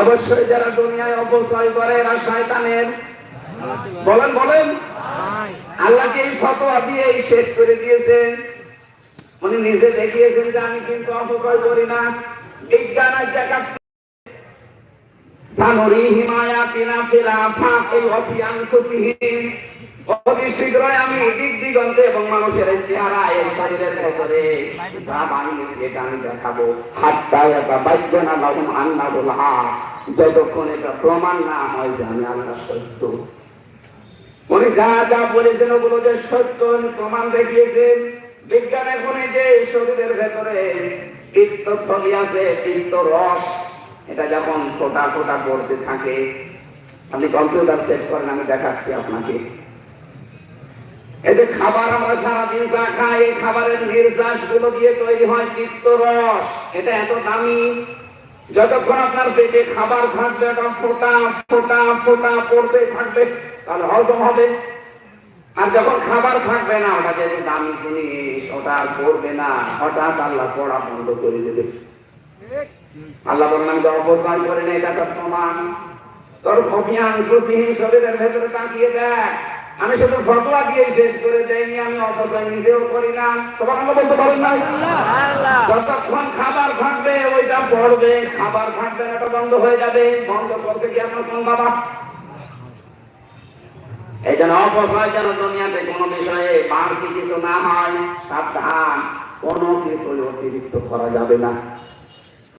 অবশ্যই যারা দুনিয়ায় অপচয় করে এরা শয়তানের। বলেন বলেন। আল্লাহকে এই ফতোয়া দিয়ে শেষ করে দিয়েছেন? উনি নিজে দেখিয়েছেন যে আমি কিন্তু অপচয় করি না। বিজ্ঞান আজ দেখাচ্ছে সানুরিহিম আয়াতিনা ফিল আফাকি ওয়া ফি আনফুসিহিম। অতি শীঘ্রই আমি দিক দিগন্তে এবং মানুষের চেহারা এর শরীরের ভেতরে যা বানিয়েছি এটা আমি দেখাবো। হাত্তা ইয়াতাবায়্যানা লাহুম আন্নাহুল হক। যতক্ষণ এটা প্রমাণ না হয় যে আমি আল্লাহ সত্য। উনি যা যা বলেছেন ওগুলো যে সত্য প্রমাণ দেখিয়েছেন। বিজ্ঞান এখন যে শরীরের ভেতরে পিত্তথলি আছে, পিত্ত রস। এটা যখন ফোটা ফোটা করতে থাকে, আপনি কম্পিউটার সেট করেন, আমি দেখাচ্ছি আপনাকে। যে খাবার আমরা সারাদিন যা খাই, এই খাবারের নির্যাসগুলো দিয়ে তৈরি হয় রস। এটা এত দামি। যতক্ষণ আপনার পেটে খাবার থাকবে, এটা ফোটা ফোটা ফোটা পড়তে থাকবে, তাহলে হজম হবে। আর যখন খাবার থাকবে না, ওটা যেহেতু দামি জিনিস, ওটা পড়বে না। হঠাৎ আল্লাহ পড়া বন্ধ করে দেবে। আল্লাহ বললাম যে অবস্থান করে নেই এটা প্রমাণ। তোর অভিয়ান খুশিহীন শরীরের ভেতরে তাকিয়ে দেখ। আমি শুধু ফটোয়া দিয়ে শেষ করে দেয়নি আমি অপচয় নিজেও করি না। সবার আমরা বলতে পারেন না? যতক্ষণ খাবার থাকবে ওইটা পড়বে। খাবার থাকবে না, এটা বন্ধ হয়ে যাবে। বন্ধ করতে গিয়ে আপনার কোন বাবা? এই জন্য অপচয় যেন দুনিয়াতে কোনো বিষয়ে বাড়তি কিছু না হয় সাবধান। কোনো কিছু অতিরিক্ত করা যাবে না।